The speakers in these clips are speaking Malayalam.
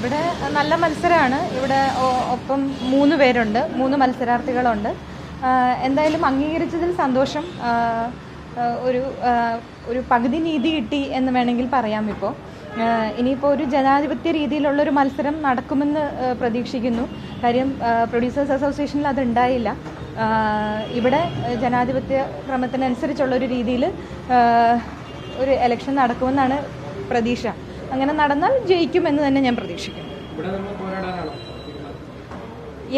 ഇവിടെ നല്ല മത്സരമാണ് ഇവിടെ ഒപ്പം മൂന്ന് പേരുണ്ട്. മൂന്ന് മത്സരാർത്ഥികളുണ്ട്. എന്തായാലും അംഗീകരിച്ചതിൽ സന്തോഷം. ഒരു ഒരു പകുതി നീതി കിട്ടി എന്ന് വേണമെങ്കിൽ പറയാം ഇപ്പോൾ ഇനിയിപ്പോൾ ഒരു ജനാധിപത്യ രീതിയിലുള്ള ഒരു മത്സരം നടക്കുമെന്ന് പ്രതീക്ഷിക്കുന്നു. കാര്യം പ്രൊഡ്യൂസേഴ്സ് അസോസിയേഷനിൽ അത് ഉണ്ടായില്ല. ഇവിടെ ജനാധിപത്യ ക്രമത്തിനനുസരിച്ചുള്ള ഒരു രീതിയിൽ ഒരു എലക്ഷൻ നടക്കുമെന്നാണ് പ്രതീക്ഷ. അങ്ങനെ നടന്നാൽ ജയിക്കുമെന്ന് തന്നെ ഞാൻ പ്രതീക്ഷിക്കുന്നു.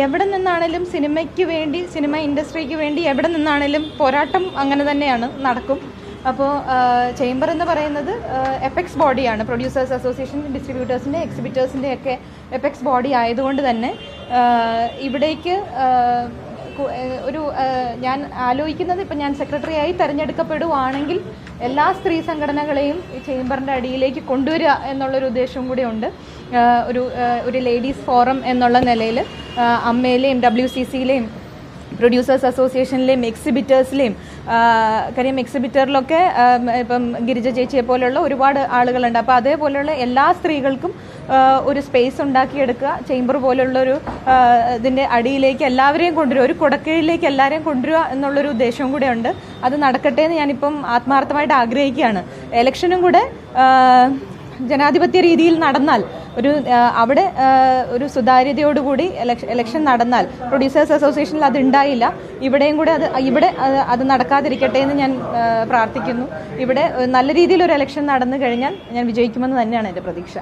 എവിടെ നിന്നാണേലും സിനിമയ്ക്ക് വേണ്ടി സിനിമ ഇൻഡസ്ട്രിക്ക് വേണ്ടി എവിടെ നിന്നാണേലും പോരാട്ടം അങ്ങനെ തന്നെയാണ് നടക്കും. അപ്പോൾ ചേംബർ എന്ന് പറയുന്നത് എപ്പെക്സ് ബോഡിയാണ് പ്രൊഡ്യൂസേഴ്സ് അസോസിയേഷൻ ഡിസ്ട്രിബ്യൂട്ടേഴ്സിന്റെ എക്സിബിറ്റേഴ്സിന്റെ ഒക്കെ എപ്പെക്സ് ബോഡി ആയതുകൊണ്ട് തന്നെ ഇവിടേക്ക് ഒരു ഞാൻ ആലോചിക്കുന്നത് ഇപ്പം ഞാൻ സെക്രട്ടറിയായി തെരഞ്ഞെടുക്കപ്പെടുവാണെങ്കിൽ എല്ലാ സ്ത്രീ സംഘടനകളെയും ഈ ചേംബറിന്റെ അടിയിലേക്ക് കൊണ്ടുവരിക എന്നുള്ളൊരു ഉദ്ദേശവും കൂടി ഉണ്ട്. ഒരു ഒരു ലേഡീസ് ഫോറം എന്നുള്ള നിലയിൽ അമ്മയിലെയും ഡബ്ല്യു സി സിയിലെയും പ്രൊഡ്യൂസേഴ്സ് അസോസിയേഷനിലെയും എക്സിബിറ്റേഴ്സിലെയും കാര്യം എക്സിബിറ്ററിലൊക്കെ ഇപ്പം ഗിരിജ ചേച്ചിയെ പോലെയുള്ള ഒരുപാട് ആളുകളുണ്ട്. അപ്പോൾ അതേപോലെയുള്ള എല്ലാ സ്ത്രീകൾക്കും ഒരു സ്പേസ് ഉണ്ടാക്കിയെടുക്കുക ചേംബർ പോലെയുള്ള ഒരു ഇതിന്റെ അടിയിലേക്ക് എല്ലാവരെയും കൊണ്ടുവരിക ഒരു കുടക്കീഴിലേക്ക് എല്ലാവരെയും കൊണ്ടുവരിക എന്നുള്ളൊരു ഉദ്ദേശവും കൂടെ ഉണ്ട് അത് നടക്കട്ടെ എന്ന് ഞാനിപ്പം ആത്മാർത്ഥമായിട്ട് ആഗ്രഹിക്കുകയാണ്. എലക്ഷനും കൂടെ ജനാധിപത്യ രീതിയിൽ നടന്നാൽ ഒരു അവിടെ ഒരു സുതാര്യതയോടുകൂടി ഇലക്ഷൻ നടന്നാൽ പ്രൊഡ്യൂസേഴ്സ് അസോസിയേഷനിൽ അത് ഉണ്ടായില്ല. ഇവിടെയും കൂടെ അത് ഇവിടെ അത് അത് നടക്കാതിരിക്കട്ടെ എന്ന് ഞാൻ പ്രാർത്ഥിക്കുന്നു. ഇവിടെ നല്ല രീതിയിൽ ഒരു ഇലക്ഷൻ നടന്നു കഴിഞ്ഞാൽ ഞാൻ വിജയിക്കുമെന്ന് തന്നെയാണ് എന്റെ പ്രതീക്ഷ.